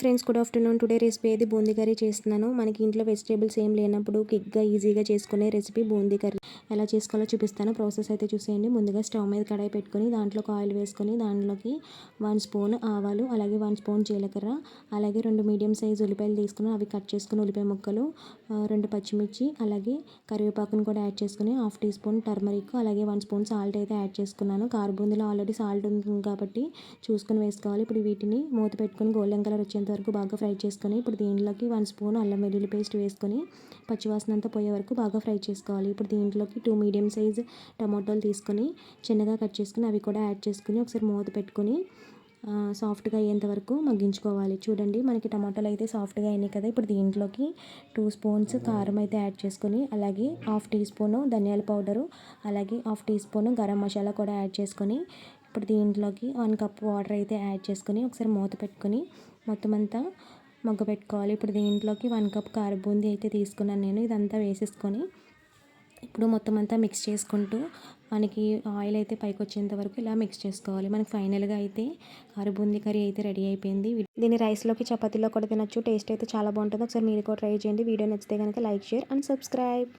Friends good afternoon. Today recipe అయితే boondi curry చేస్తున్నాను. మనకి ఇంట్లో వెజిటేబుల్స్ ఏం లేనప్పుడు క్విక్గా ఈజీగా చేసుకునే రెసిపీ బూందీ కర్రీ. ఎలా చేసుకోవాలో చూపిస్తాను. ప్రాసెస్ అయితే చూసేయండి. ముందుగా స్టవ్ మీద కడాయి పెట్టుకొని దాంట్లోకి ఆయిల్ వేసుకొని దాంట్లోకి వన్ స్పూన్ ఆవాలు అలాగే వన్ స్పూన్ జీలకర్ర అలాగే రెండు మీడియం సైజ్ ఉల్లిపాయలు తీసుకుని అవి కట్ చేసుకుని ఉల్లిపాయ ముక్కలు రెండు పచ్చిమిర్చి అలాగే కరివేపాకును కూడా యాడ్ చేసుకుని హాఫ్ టీ స్పూన్ టర్మరిక్ అలాగే వన్ స్పూన్ సాల్ట్ అయితే యాడ్ చేసుకున్నాను. కారు బూందీలో ఆల్రెడీ సాల్ట్ ఉంది కాబట్టి చూసుకొని వేసుకోవాలి. ఇప్పుడు వీటిని మూత పెట్టుకొని గోల్డెన్ కలర్ వచ్చేంత వరకు బాగా ఫ్రై చేసుకొని ఇప్పుడు దీంట్లోకి వన్ స్పూన్ అల్లం వెల్లుల్లి పేస్ట్ వేసుకొని పచ్చివాసన అంతా పోయే వరకు బాగా ఫ్రై చేసుకోవాలి. ఇప్పుడు దీంట్లోకి టూ మీడియం సైజ్ టమాటోలు తీసుకొని చిన్నగా కట్ చేసుకుని అవి కూడా యాడ్ చేసుకుని ఒకసారి మూత పెట్టుకొని సాఫ్ట్గా అయ్యేంత వరకు మగ్గించుకోవాలి. చూడండి మనకి టమాటాలు అయితే సాఫ్ట్గా అయినాయి కదా. ఇప్పుడు దీంట్లోకి టూ స్పూన్స్ కారం అయితే యాడ్ చేసుకొని అలాగే హాఫ్ టీ స్పూను ధనియాల పౌడరు అలాగే half teaspoon garam masala కూడా యాడ్ చేసుకొని ఇప్పుడు దీంట్లోకి వన్ కప్ వాటర్ అయితే యాడ్ చేసుకొని ఒకసారి మూత పెట్టుకొని మొత్తం అంతా మగ్గ పెట్టుకోవాలి. ఇప్పుడు దీంట్లోకి వన్ కప్ కార బూందీ అయితే తీసుకున్నాను నేను. ఇదంతా వేసేసుకొని ఇప్పుడు మొత్తం అంతా మిక్స్ చేసుకుంటూ మనకి ఆయిల్ అయితే పైకి వచ్చేంత వరకు ఇలా మిక్స్ చేసుకోవాలి. మనకి ఫైనల్గా అయితే కారు బూందీ కర్రీ అయితే రెడీ అయిపోయింది. దీన్ని రైస్లోకి చపాతీలో కూడా తినొచ్చు. టేస్ట్ అయితే చాలా బాగుంటుంది. ఒకసారి మీరు కూడా ట్రై చేయండి. వీడియో నచ్చితే కనుక లైక్ షేర్ అండ్ సబ్స్క్రైబ్